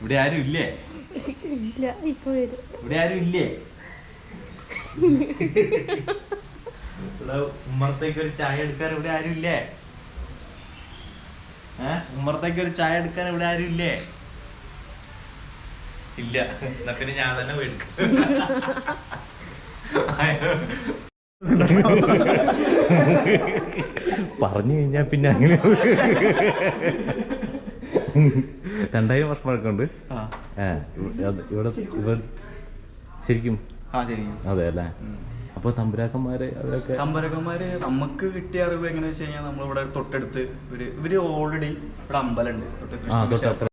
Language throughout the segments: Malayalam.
ഇവിടെ ആരും ഇല്ലേ? ഇല്ല ഇപ്പൊ വരും. ഇവിടെ ആരും ഇല്ലേ? ഇവിടെ ഉമ്മറത്തേക്ക് ഒരു ചായ എടുക്കാൻ ഇവിടെ ആരും ഇല്ലേ? ഏഹ് ഉമ്മറത്തേക്ക് ഒരു ചായ എടുക്കാൻ ഇവിടെ ആരും ഇല്ലേ? ഇല്ല. എന്നാ പിന്നെ ഞാൻ തന്നെ എടുക്കും. പറഞ്ഞു കഴിഞ്ഞാ പിന്നെ അങ്ങനെ രണ്ടായിരം വർഷം പഴക്കമുണ്ട് ഇവിടെ ശരിക്കും? അതെ അല്ലേ? അപ്പൊ തമ്പുരാക്കന്മാര് അവരൊക്കെ തമ്പരക്കന്മാര് നമുക്ക് കിട്ടിയ അറിവ് എങ്ങനെയാ വെച്ച് കഴിഞ്ഞാൽ നമ്മളിവിടെ തൊട്ടടുത്ത് ഇവർ ഇവർ ഓൾറെഡി ഇവിടെ അമ്പലമുണ്ട് തൊട്ട്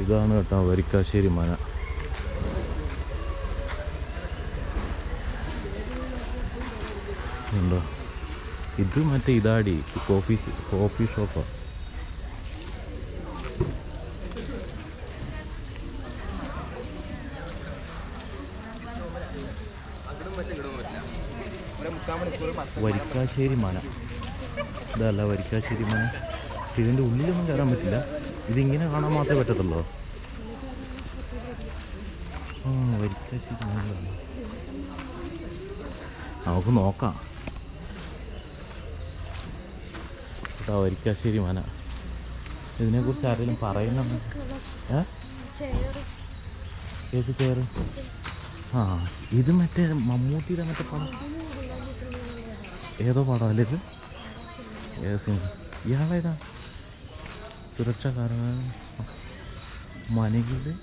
ഇതാണ് കേട്ടോ വരിക്കാശ്ശേരി മന ഉണ്ടോ ഇത് മറ്റേ ഇതാടി കോഫി കോഫി ഷോപ്പാ വരിക്കാശ്ശേരി മന. ഇതല്ല വരിക്കാശ്ശേരി മന. ഇതിന്റെ ഉള്ളിലൊന്നും കയറാൻ പറ്റില്ല. ഇതിങ്ങനെ കാണാൻ മാത്രമേ പറ്റത്തുള്ളൂ. ആ വരിക്കാശ്ശേരി മന നമുക്ക് നോക്കാം. കേട്ടോ വരിക്കാശ്ശേരി മന ഇതിനെക്കുറിച്ച് ആരെങ്കിലും പറയുന്നുണ്ട് ഏത് ചേറ് ആ ഇത് മറ്റേ മമ്മൂട്ടിയുടെ മറ്റേ പടം. ഏതോ പടമല്ലേ ഇത്? ഏത് ഇയാളേതാ? സുരക്ഷാകാരൻ മനകിൽ ഉള്ളിൽ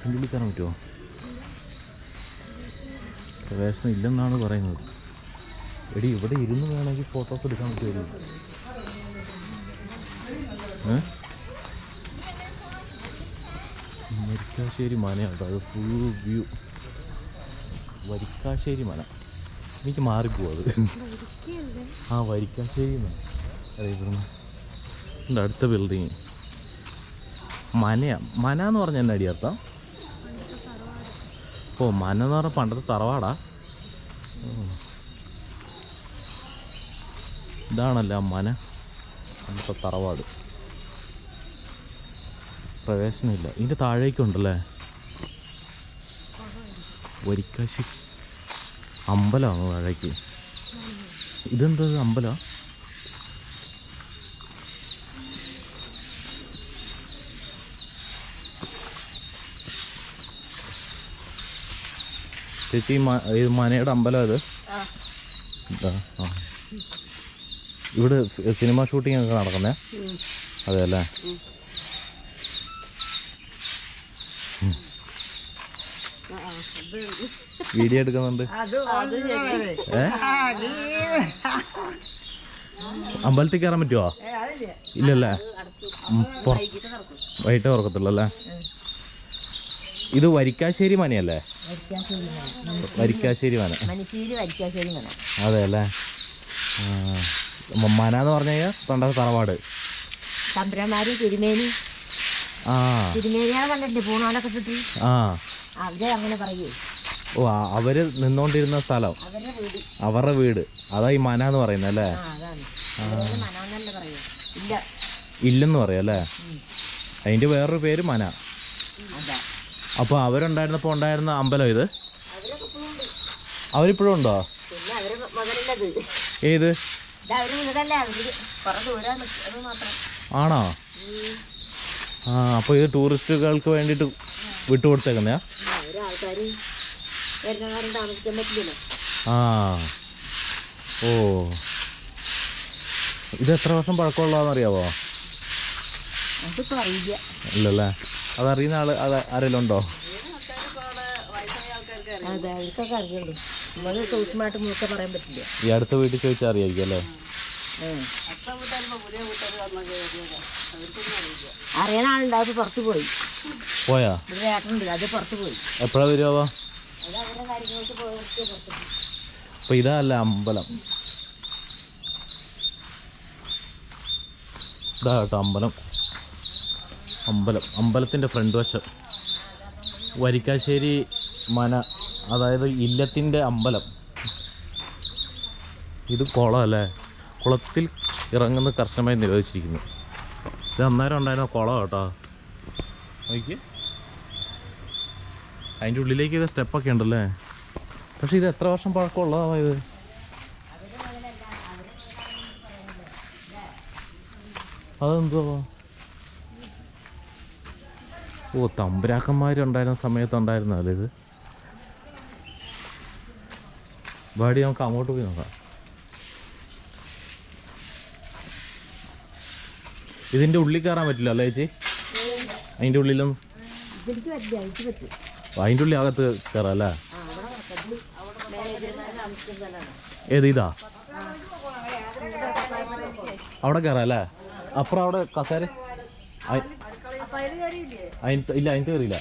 കണ്ടുപിടിക്കാൻ പറ്റുമോ പ്രവേശനം ഇല്ലെന്നാണ് പറയുന്നത്. എടി ഇവിടെ ഇരുന്ന് വേണമെങ്കിൽ ഫോട്ടോസ് എടുക്കാൻ ഏ? വരിക്കാശ്ശേരി മനയാണ് അത് ഫുൾ വ്യൂ വരിക്കാശ്ശേരി മന. എനിക്ക് മാറിപ്പോവും അത്. ആ വരിക്കാശ്ശേരി മന. അതെ ഇവിടുന്ന്. അടുത്ത ബിൽഡിങ് മനയാ. മന എന്ന് പറഞ്ഞ എന്നാ അടിയർത്ഥം ഓ മന എന്ന് പറഞ്ഞാൽ പണ്ടത്തെ തറവാടാ. ഇതാണല്ലേ മന? നമ്മുടെ തറവാട്. പ്രവേശനമില്ല. ഇതിന്റെ താഴേക്കുണ്ടല്ലേ? വരിക്കാശി അമ്പലമാണ് താഴേക്ക്? ഇതെന്താ അമ്പല? ചേച്ചി മനയുടെ അമ്പലം അത് ആ. ഇവിടെ സിനിമ ഷൂട്ടിംഗ് ഒക്കെ നടക്കുന്നേ അതെ അല്ലേ വീഡിയോ എടുക്കുന്നുണ്ട്. ഏ? അമ്പലത്തിൽ കയറാൻ പറ്റുമോ ഇല്ലല്ലേ? വൈകിട്ട് തുറക്കത്തുള്ളൂ അല്ലേ ഇത് വരിക്കാശ്ശേരി മനയല്ലേ? വരിക്കാശ്ശേരി മന മനുഷ്യര് വരിക്കാശ്ശേരി മന അതെ അല്ലേ മന എന്ന് പറഞ്ഞു കഴിഞ്ഞാൽ പണ്ടത്തെ തറവാട്. തമ്പുരന്മാര് തിരുമേനി. ആ. തിരുമേനിയാണ് കണ്ടിട്ടില്ലേ? പൂണോലൊക്കെ ചുറ്റി. ആ. അവരെ അങ്ങനെ പറയേ. ഓ അവർ നിന്നോണ്ടിരുന്ന സ്ഥലം. അവരുടെ വീട്. അതാ ഈ മന എന്ന് പറയുന്നത് അല്ലേ? ഇല്ലെന്ന് പറയാം അല്ലേ? അതിന്റെ വേറൊരു പേര് മന. അപ്പൊ അവരുണ്ടായിരുന്നപ്പോ ഉണ്ടായിരുന്ന അമ്പലം ഇത്? അവരിപ്പോഴും ഉണ്ടോ? ഏത്? ആണോ? ആ അപ്പൊ ഇത് ടൂറിസ്റ്റുകൾക്ക് വേണ്ടിട്ട് വിട്ടുകൊടുത്തേക്കുന്നയാ ആ, താമസിക്കാൻ ഓ. ഇത് എത്ര വർഷം പഴക്കമുള്ളതാണെന്ന് അറിയാവോ ഇല്ലല്ലേ? അതറിയുന്ന ആൾ അത് ആരെങ്കിലും ഉണ്ടോ? അതെ അവർക്കൊക്കെ അറിയുള്ളൂ. നമ്മൾ സൂക്ഷ്മമായിട്ട് മുഴുക്കെ പറയാൻ പറ്റില്ല. ഈ അടുത്ത വീട്ടിൽ ചോദിച്ചാൽ അറിയായിരിക്കും അല്ലേ. അറിയണ പുറത്ത് പോയി. പോയാ? ഇവിടെ ഏട്ടനുണ്ട് അത് പുറത്ത് പോയി. എപ്പോഴാ വരുവാ അപ്പൊ ഇതല്ല അമ്പലം. ഇതാ കേട്ടോ അമ്പലം. അമ്പലം. അമ്പലത്തിന്റെ ഫ്രണ്ട് വശം. വരിക്കാശ്ശേരി മന അതായത് ഇല്ലത്തിന്റെ അമ്പലം. ഇത് കുളം അല്ലേ? കുളത്തിൽ ഇറങ്ങുന്ന കർശനമായി നിരോധിച്ചിരിക്കുന്നു. ഇത് അന്നേരം ഉണ്ടായിരുന്ന കുളം കേട്ടോ. നോക്കി അതിന്റെ ഉള്ളിലേക്ക് സ്റ്റെപ്പൊക്കെ ഉണ്ടല്ലേ? പക്ഷേ ഇത് എത്ര വർഷം പഴക്കമുള്ളതാ ഇത്? അതെന്തോ? ഓ തമ്പുരാക്കന്മാരുണ്ടായിരുന്ന സമയത്ത് ഉണ്ടായിരുന്നല്ലേ ഇത്? ബാടി നമുക്ക് അങ്ങോട്ട് പോയി നോക്കാം. ഇതിന്റെ ഉള്ളിൽ കയറാൻ പറ്റില്ല അല്ലേ ചേച്ചി? അതിന്റെ പറ്റും അതിന്റെ ഉള്ളിൽ അകത്ത് കയറാം അല്ലേ? ഏത് ഇതാ? അവിടെ കയറാം അല്ലേ? അപ്പുറം അവിടെ കസേര. ഇല്ല അതിന് കയറിയില്ല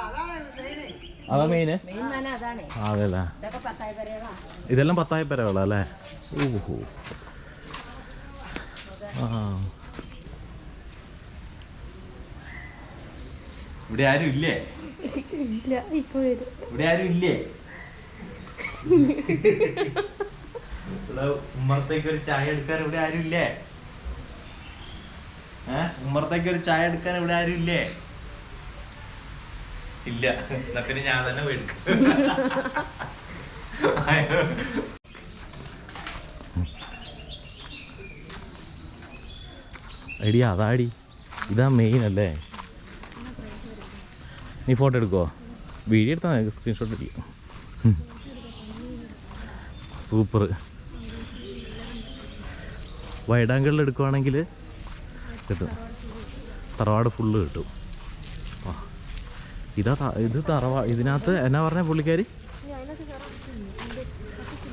അതാ മെയിന് മെയിൻ മന അതാണ് ആ അതെ അല്ലേ ഇതൊക്കെ പത്തായി അതെല്ലേ ഇതെല്ലാം പത്തായ പെരകളാ അല്ലേ? ഓഹോ. ആ. ഇവിടെ ആരും ഇല്ലേ? ഇല്ല ഇപ്പൊ വരും. ഇവിടെ ആരും ഇല്ലേ? ഉമ്മറത്തേക്ക് ഒരു ചായ എടുക്കാൻ ഇവിടെ ആരും ഇല്ലേ? ഏഹ് ഉമ്മറത്തേക്ക് ഒരു ചായ എടുക്കാൻ ഇവിടെ ആരും ഇല്ലേ? ഇല്ല. എന്നാ പിന്നെ ഞാൻ തന്നെ എടുക്കാം എടി അതാടി. ഇതാ മെയിൻ അല്ലേ? നീ ഫോട്ടോ എടുക്കുമോ വീഡിയോ എടുത്താൽ നിനക്ക് സ്ക്രീൻഷോട്ട് എടുക്കും. സൂപ്പർ വൈഡാങ്കിളിൽ എടുക്കുവാണെങ്കിൽ കിട്ടും. തറവാട് ഫുള്ള് കിട്ടും. ഇതാ ഇത് തറവാ ഇതിനകത്ത് എന്നാ പറഞ്ഞ പുള്ളിക്കാരി?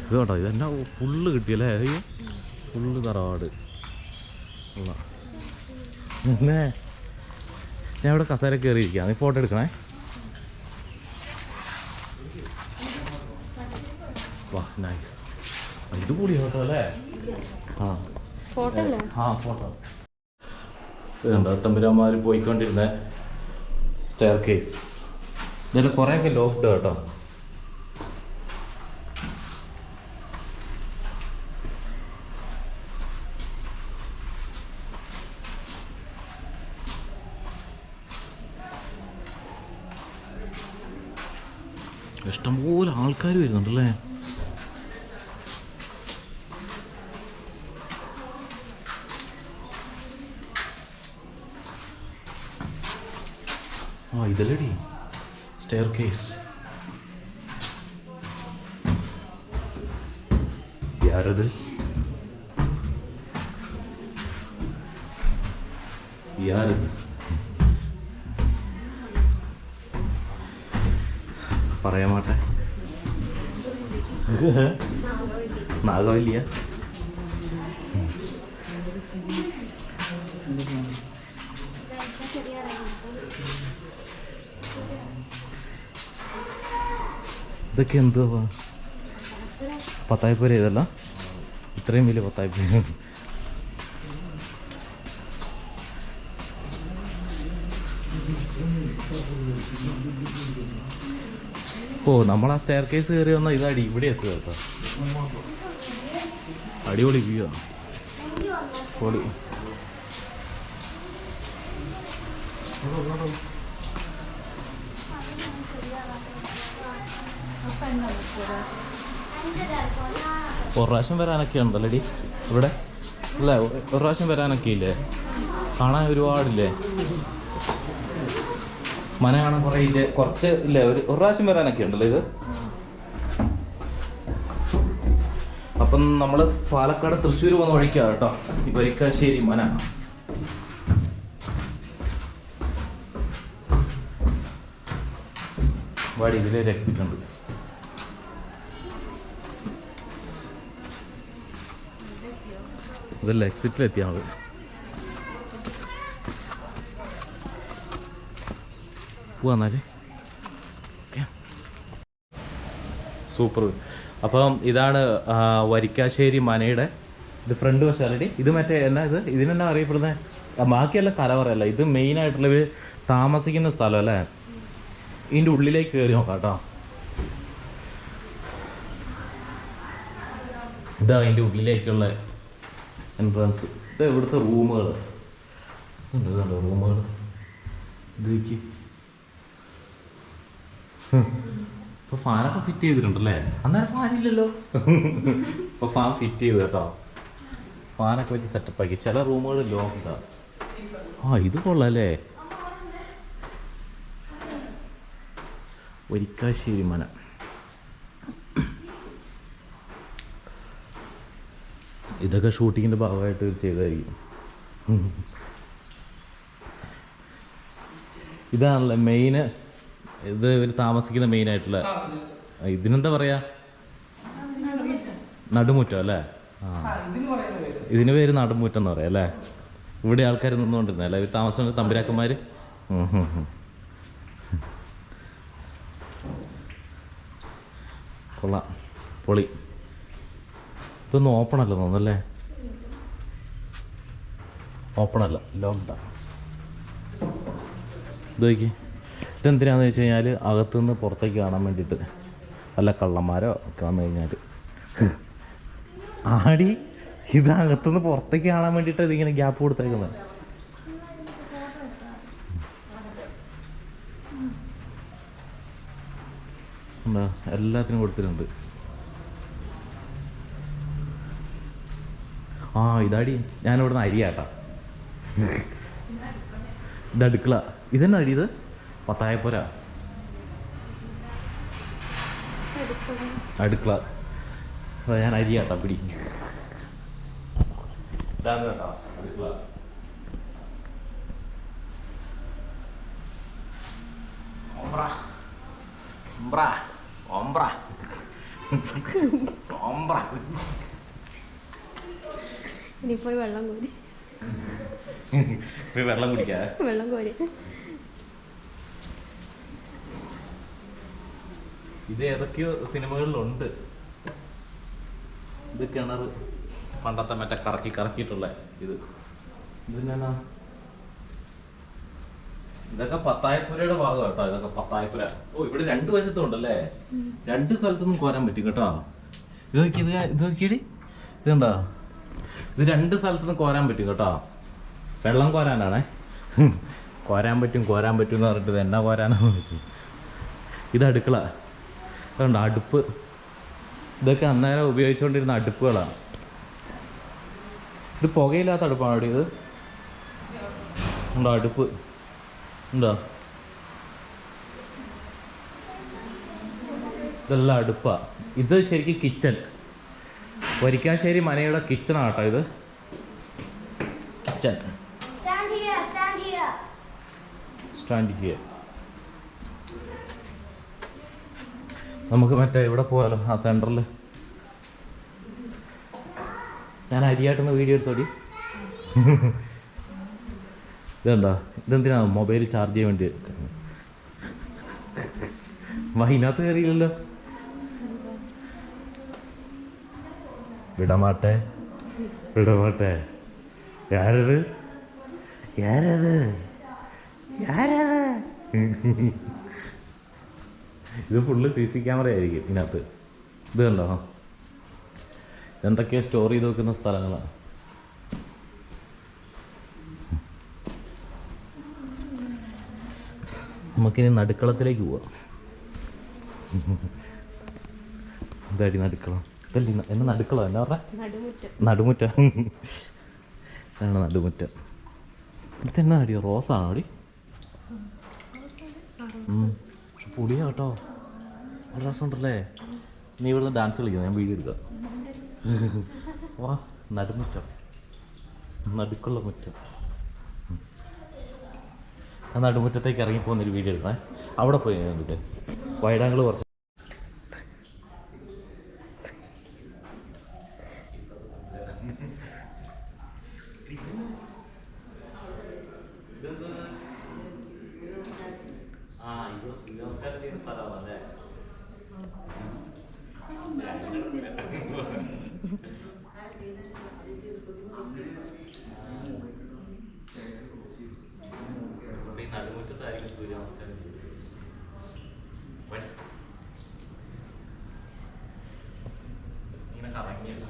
ഇത് കേട്ടോ ഇതെന്നാ ഫുള്ള് കിട്ടിയല്ലേ? അയ്യോ. ഫുള്ള് തറവാട്. ഉള്ളേ പിന്നെ ഞാൻ ഇവിടെ കസേര കയറിയിരിക്കാം നീ ഫോട്ടോ എടുക്കണേ. വാ നൈസ് ഇത് കൂടി ഫോട്ടോ അല്ലേ? ആ. ഫോട്ടോ ആ ഫോട്ടോ. തമ്പുരാന്മാർ പോയിക്കൊണ്ടിരുന്ന. സ്റ്റെയർ കേസ് ഇതിൽ കുറേയൊക്കെ ലോക്ക്ഡ് കേട്ടോ. ഇഷ്ടംപോലെ ആൾക്കാർ വരുന്നുണ്ടല്ലേ? ആ ഇതല്ലടി. സ്റ്റെയർ കേസ് ആരത് ആരത് പറയാൻ മാട്ടെ. നാഗവല്ലിയ? ഇതൊക്കെ എന്തുവാ പത്തായിപ്പൂര ഇതല്ല ഇത്രയും വലിയ പത്തായിപ്പൂര ഓ നമ്മൾ ആ സ്റ്റെയർ കേസ് കയറി വന്നാൽ ഇതാടി ഇവിടെ എത്തുക കേട്ടോ. അടിപൊളി വ്യൂ ആണ്. പൊളി. ഒരു പ്രാവശ്യം വരാനൊക്കെ ഉണ്ടല്ലോടി? ഇവിടെ? അല്ല ഒരു പ്രാവശ്യം വരാനൊക്കെ ഇല്ലേ? കാണാൻ ഒരുപാടില്ലേ? മന കാണാൻ കുറേ ഇല്ലേ? കുറച്ച് ഇല്ലേ? ഒരു ഒരു പ്രാവശ്യം വരാനൊക്കെ ഉണ്ടല്ലോ ഇത്? അപ്പം നമ്മൾ പാലക്കാട് തൃശ്ശൂർ പോകുന്ന വഴിക്കാണ് കേട്ടോ. ഈ വരിക്കാശ്ശേരി മന. വാടി ഇതിലൊരു എക്സിറ്റ് ഉണ്ട്. ഇതല്ല മതി പോവാന്നാൽ സൂപ്പർ. അപ്പം ഇതാണ് വരിക്കാശ്ശേരി മനയുടെ ഇത് ഫ്രണ്ട് വശാലടി ഇത് മറ്റേ എന്നാ ഇത്? ഇതിനെന്നാ അറിയപ്പെടുന്നത് ബാക്കിയല്ല കലവറയല്ല ഇത് മെയിൻ ആയിട്ടുള്ള ഒരു താമസിക്കുന്ന സ്ഥലം അല്ലേ? ഇതിന്റെ ഉള്ളിലേക്ക് കയറി നോക്കാം കേട്ടോ. ഇതാ അതിന്റെ ഉള്ളിലേക്കുള്ള എൻട്രൻസ് ഇത് ഇവിടുത്തെ റൂമുകൾ. ഉണ്ട് കണ്ടോ റൂമുകൾ? ഇതിലേക്ക് ഇപ്പൊ ഫാനൊക്കെ ഫിറ്റ് ചെയ്തിട്ടുണ്ടല്ലേ? അന്നേരം ഫാനില്ലല്ലോ ഇപ്പൊ ഫാൻ ഫിറ്റ് ചെയ്ത് കേട്ടോ. ഫാനൊക്കെ വെച്ച് സെറ്റപ്പ് ആക്കി. ചില റൂമുകൾ ലോക്കാ ആ ഇത് കൊള്ളാല്ലേ? ഒരിക്കാശ്ശേരി മന. ഇതൊക്കെ ഷൂട്ടിങ്ങിന്റെ ഭാഗമായിട്ട് ചെയ്തായിരിക്കും. ഇതാണല്ലേ മെയിന് ഇത് ഇവർ താമസിക്കുന്ന മെയിനായിട്ടുള്ള ഇതിനെന്താ പറയാ? നടുമുറ്റം അല്ലേ? ആ. ഇതിന് പേര് നടുമുറ്റം എന്ന് പറയാം അല്ലേ? ഇവിടെ ആൾക്കാർ നിന്നുകൊണ്ടിരുന്ന അല്ലേ? ഇവർ താമസം തമ്പുരാക്കന്മാർ കൊള്ളാം. പൊളി. ഇതൊന്നും ഓപ്പൺ അല്ല തോന്നല്ലേ ഓപ്പൺ അല്ല ലോക്ക്ഡൗൺ. ഇത് നോക്കി. ഇതെന്തിനാന്ന് വെച്ച് കഴിഞ്ഞാൽ അകത്തുനിന്ന് പുറത്തേക്ക് കാണാൻ വേണ്ടിയിട്ട്. വല്ല കള്ളന്മാരോ ഒക്കെ വന്നു കഴിഞ്ഞാൽ ആടി ഇത് അകത്തുനിന്ന് പുറത്തേക്ക് കാണാൻ വേണ്ടിയിട്ട് ഇതിങ്ങനെ ഗ്യാപ്പ് കൊടുത്തേക്കുന്നത്? എല്ലാത്തിനും കൊടുത്തിട്ടുണ്ട്. ആ ഇതാടി. ഞാനിവിടുന്ന് അരിയാട്ടാ. ഇത് അടുക്കള. ഇതന്നെ അടി ഇത്? പത്തായപ്പുര. അടുക്കള. ഞാൻ അരിയാട്ടാ പിടി. ഇതാണ് കേട്ടോ അടുക്കള. ഒമ്പ്ര ഒമ്പ്ര ഒമ്പ്ര ഒമ്പ്ര ഇനി പോയി വെള്ളം കോരി. പോയി വെള്ളം കുടിക്കാ? വെള്ളം കോരി. ഇത് ഏതൊക്കെയോ സിനിമകളിലുണ്ട്. ഇത് കിണർ പണ്ടത്തെ മറ്റേ കറക്കി കറക്കിയിട്ടുള്ള ഇത്. ഇതിനാ ഇതൊക്കെ പത്തായപ്പുരയുടെ ഭാഗം കേട്ടോ ഇതൊക്കെ പത്തായപ്പുര. ഓ ഇവിടെ രണ്ട് വശത്തും ഉണ്ടല്ലേ രണ്ട് സ്ഥലത്തുനിന്നും കോരാൻ പറ്റും കേട്ടോ. ഇത് നോക്കി ഇത് ഇത് നോക്കിയടി. ഇതുണ്ടോ? ഇത് രണ്ട് സ്ഥലത്തുനിന്ന് കോരാൻ പറ്റും കേട്ടോ. വെള്ളം കോരാനാണേ. കോരാൻ പറ്റും കോരാൻ പറ്റും എന്ന് പറഞ്ഞിട്ട് എന്നാ കോരാനാണ് ഇത് അടുക്കള. അതുകൊണ്ട് അടുപ്പ്. ഇതൊക്കെ അന്നേരം ഉപയോഗിച്ചുകൊണ്ടിരുന്ന അടുപ്പുകളാണ് ഇത് പുകയില്ലാത്ത അടുപ്പാണ് അവിടെ ഇത്? ഉണ്ടോ അടുപ്പ്? ഉണ്ടോ ഇതെല്ലാം അടുപ്പാ. ഇത് ശരിക്കും കിച്ചൺ. വരിക്കാശ്ശേരി മനയുടെ കിച്ചണാണ് കേട്ടോ ഇത്. കിച്ചൺ. സ്റ്റാൻഡ് ഹിയർ നമുക്ക് മറ്റേ ഇവിടെ പോകാലോ ആ സെന്ററിൽ ഞാൻ അരിയായിട്ടൊന്ന് വീഡിയോ എടുത്തോടി. ഇതുണ്ടോ ഇതെന്തിനാ മൊബൈൽ ചാർജ് ചെയ്യാൻ വേണ്ടി? വൈനകത്ത് കയറിയില്ലല്ലോ. വിടമാട്ടെ? വിടമാട്ടെ. ആരത് ആരത് ആരത് ഇത് ഫുള്ള് സി സി ക്യാമറ ആയിരിക്കും ഇതിനകത്ത്. ഇത് കണ്ടോ? എന്തൊക്കെയാ സ്റ്റോർ ചെയ്ത് വെക്കുന്ന സ്ഥലങ്ങളാണ് നമുക്കിനി നടുക്കളത്തിലേക്ക് പോവാം. ഇതായിട്ട് നടുക്കളം. ഇതല്ലേ എന്നെ നടുക്കളോ എന്നാ പറഞ്ഞ? നടുമുറ്റം. നടുമുറ്റ. ഇതാണ് നടുമുറ്റം. ഇതെന്നാ അടി? റോസാണോ അടി. പക്ഷെ പുളിയാ കേട്ടോ. നല്ല രസമുണ്ടല്ലേ? നീ ഇവിടുന്ന് ഡാൻസ് കളിക്കുന്നു? ഞാൻ വീഡിയോ എടുക്കാം. വാ നടുമുറ്റം. നടുക്കുള്ള മുറ്റം. ആ നടുമുറ്റത്തേക്ക് ഇറങ്ങി പോകുന്നൊരു വീഡിയോ എടുക്കണേ. അവിടെ പോയി ഞാൻ എടുക്കാം വൈഡാങ്കിൾ കുറച്ച് ആ ഇത് സൂര്യാസ്കാരം ചെയ്യുന്ന സ്ഥലമാണല്ലേ ഈ നടുമുറ്റത്തായിരിക്കും സൂര്യാസ്കാരം ചെയ്യുന്നത്. വടി. ഇങ്ങനെ കറങ്ങിയ ഒരു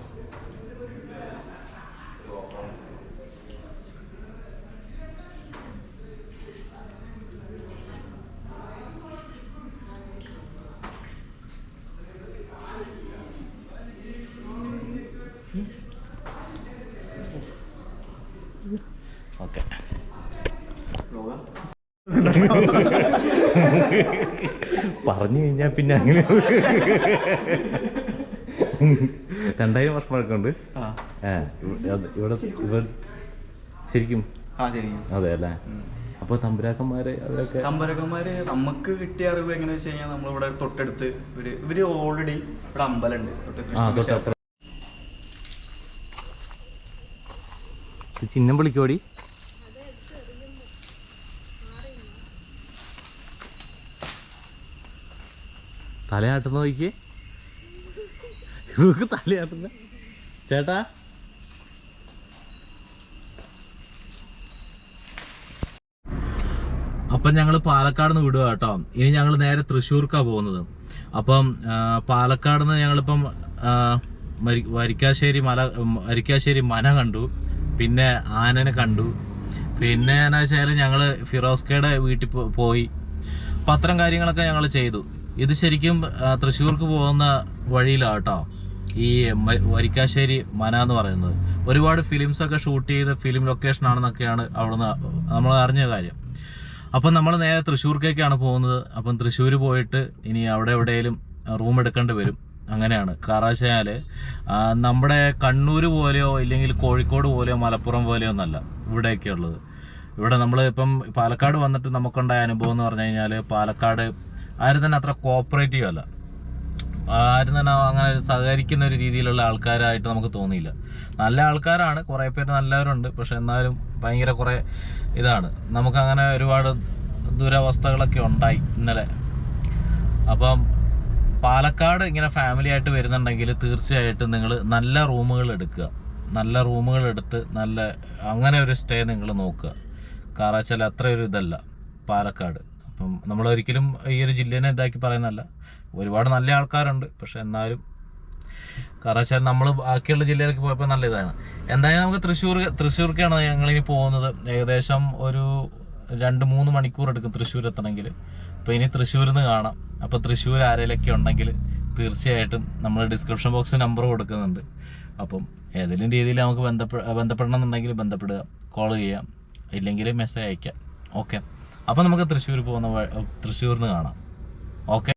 പറഞ്ഞു കഴിഞ്ഞാൽ പിന്നെ അങ്ങനെ. രണ്ടായിരം വർഷം പഴക്കമുണ്ട്. ഇവിടെ ഇവർ ശരിക്കും. അതെ അല്ലേ? അപ്പൊ തമ്പുരാക്കന്മാര് അവരൊക്കെ തമ്പുരാക്കന്മാര് നമുക്ക് കിട്ടിയ അറിവ് എങ്ങനെയാ വെച്ച് കഴിഞ്ഞാൽ നമ്മളിവിടെ തൊട്ടടുത്ത് ഇവർ ഇവർ ഓൾറെഡി ഇവിടെ അമ്പലമുണ്ട്. തൊട്ട് ചിഹ്നം വിളിക്കോടി തലയാട്ടുന്ന നോക്കി ഇവക്ക് തലയാട്ടുന്ന. ചേട്ടാ. അപ്പം ഞങ്ങൾ പാലക്കാട് നിന്ന് വിടുക കേട്ടോ. ഇനി ഞങ്ങൾ നേരെ തൃശ്ശൂർക്കാണ് പോകുന്നത്. അപ്പം പാലക്കാട് നിന്ന് ഞങ്ങളിപ്പം വരിക്കാശ്ശേരി മല വരിക്കാശ്ശേരി മന കണ്ടു. പിന്നെ ആനനെ കണ്ടു. പിന്നെ എന്നാ വെച്ചാൽ ഞങ്ങൾ ഫിറോസ്കയുടെ വീട്ടിൽ പോയി. പത്രം കാര്യങ്ങളൊക്കെ ഞങ്ങൾ ചെയ്തു. ഇത് ശരിക്കും തൃശ്ശൂർക്ക് പോകുന്ന വഴിയിലാണ് കേട്ടോ ഈ വരിക്കാശ്ശേരി മന എന്ന് പറയുന്നത്. ഒരുപാട് ഫിലിംസ് ഒക്കെ ഷൂട്ട് ചെയ്ത ഫിലിം ലൊക്കേഷൻ ആണെന്നൊക്കെയാണ് അവിടുന്ന് നമ്മൾ അറിഞ്ഞ കാര്യം. അപ്പം നമ്മൾ നേരെ തൃശ്ശൂർക്കേക്കാണ് പോകുന്നത്. അപ്പം തൃശ്ശൂർ പോയിട്ട് ഇനി അവിടെ എവിടെയെങ്കിലും റൂം എടുക്കേണ്ടി വരും. അങ്ങനെയാണ്. കാരണം വെച്ചാൽ നമ്മുടെ കണ്ണൂർ പോലെയോ ഇല്ലെങ്കിൽ കോഴിക്കോട് പോലെയോ മലപ്പുറം പോലെയോ ഒന്നല്ല. ഇവിടെയൊക്കെ ഉള്ളത്. ഇവിടെ നമ്മൾ ഇപ്പം പാലക്കാട് വന്നിട്ട് നമുക്കുണ്ടായ അനുഭവം എന്ന് പറഞ്ഞു കഴിഞ്ഞാൽ പാലക്കാട് ആരും തന്നെ അത്ര കോപ്പറേറ്റീവ് അല്ല. ആരും തന്നെ അങ്ങനെ സഹകരിക്കുന്ന ഒരു രീതിയിലുള്ള ആൾക്കാരായിട്ട് നമുക്ക് തോന്നിയില്ല. നല്ല ആൾക്കാരാണ് കുറേ പേര് നല്ലവരുണ്ട് പക്ഷെ എന്നാലും ഭയങ്കര കുറേ ഇതാണ്. നമുക്കങ്ങനെ ഒരുപാട് ദുരവസ്ഥകളൊക്കെ ഉണ്ടായി ഇന്നലെ. അപ്പം പാലക്കാട് ഇങ്ങനെ ഫാമിലി ആയിട്ട് വരുന്നുണ്ടെങ്കിൽ തീർച്ചയായിട്ടും നിങ്ങൾ നല്ല റൂമുകൾ എടുക്കുക. നല്ല റൂമുകൾ എടുത്ത് നല്ല അങ്ങനെ ഒരു സ്റ്റേ നിങ്ങൾ നോക്കുക. കാരണം വെച്ചാൽ അത്ര ഒരു ഇതല്ല പാലക്കാട്. അപ്പം നമ്മൾ ഒരിക്കലും ഈ ഒരു ജില്ലേനെ ഇതാക്കി പറയുന്നതല്ല. ഒരുപാട് നല്ല ആൾക്കാരുണ്ട്. പക്ഷെ എന്നാലും കാരണം വെച്ചാൽ നമ്മൾ ബാക്കിയുള്ള ജില്ലയിലേക്ക് പോയപ്പോൾ നല്ല ഇതാണ്. എന്തായാലും നമുക്ക് തൃശ്ശൂർ തൃശ്ശൂർക്കാണ് ഇനി പോകുന്നത്. ഏകദേശം ഒരു രണ്ട് മൂന്ന് മണിക്കൂർ എടുക്കും തൃശ്ശൂർ എത്തണമെങ്കിൽ. അപ്പോൾ ഇനി തൃശ്ശൂരിൽ നിന്ന് കാണാം. അപ്പോൾ തൃശ്ശൂർ ആരേലൊക്കെ ഉണ്ടെങ്കിൽ തീർച്ചയായിട്ടും നമ്മൾ ഡിസ്ക്രിപ്ഷൻ ബോക്സിൽ നമ്പർ കൊടുക്കുന്നുണ്ട്. അപ്പം ഏതെങ്കിലും രീതിയിൽ നമുക്ക് ബന്ധപ്പെ ബന്ധപ്പെടണം എന്നുണ്ടെങ്കിൽ ബന്ധപ്പെടുക കോൾ ചെയ്യാം. ഇല്ലെങ്കിൽ മെസ്സേജ് അയക്കാം. ഓക്കെ. അപ്പോൾ നമുക്ക് തൃശ്ശൂർ പോകുന്ന തൃശ്ശൂർന്ന് കാണാം. ഓക്കെ?